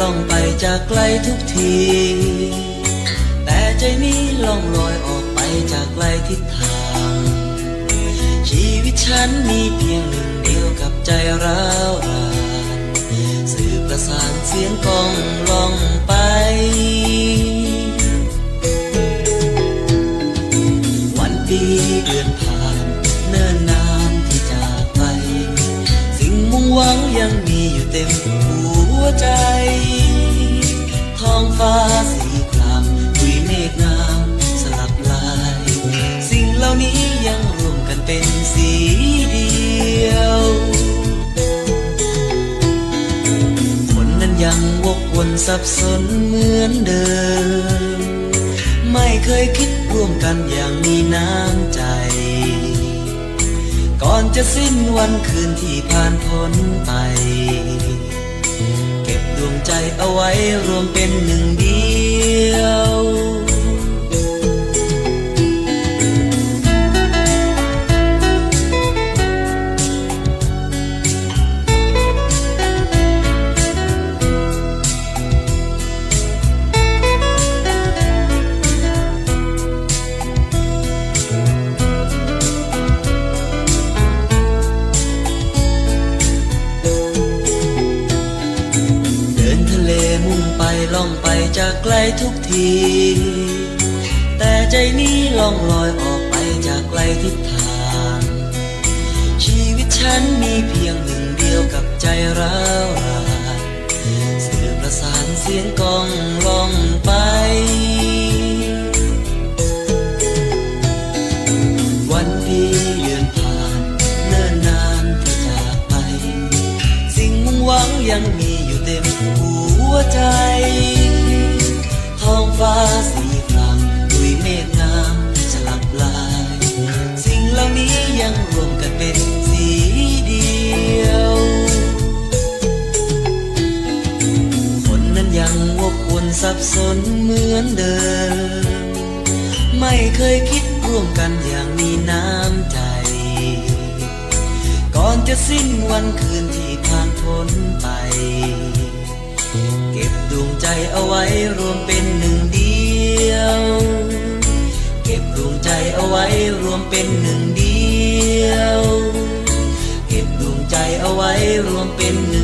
ล่องไปจากไกลทุกที แต่ใจนี้ล่องลอยออกไปจากไกลทิศทาง ชีวิตฉันมีเพียงหนึ่งเดียวกับใจร้าวรานสื่อประสานเสียงกองล่องไปวันปีเดือนผ่านเนิ่นนานที่จากไป สิ่งมุ่งหวังยังมีอยู่เต็มหัว ใจ ท้องฟ้าสีครามคุยเมฆงามสลับลาย สิ่งเหล่านี้ยังรวมกันเป็นสีเดียวคนนั้นยังวกวนสับสนเหมือนเดิม ไม่เคยคิดร่วมกันอย่างมีน้ำใจก่อนจะสิ้นวันคืนที่ผ่านพ้นไป ใจเอาไว้รวมเป็นหนึ่ง ล่องไปจากไกลทุกที แต่ใจนี้ล่องลอยออกไปจากไกลทิศทาง ชีวิตฉันมีเพียงหนึ่งเดียวกับใจร้าวรานสื่อประสานเสียงกองล่องไปวันดีเดือนผ่านเนิ่นนานที่จากไปสิ่งมุ่งหวังยังมีอยู่เต็ม ยังรวมกันเป็นสีเดียว คนนั้นยังวกวนสับสนเหมือนเดิม ไม่เคยคิดร่วมกันอย่างมีน้ำใจ ก่อนจะสิ้นวันคืนที่ผ่านพ้นไป เก็บดวงใจเอาไว้รวมเป็นหนึ่งเดียว รวมเป็นหนึ่ง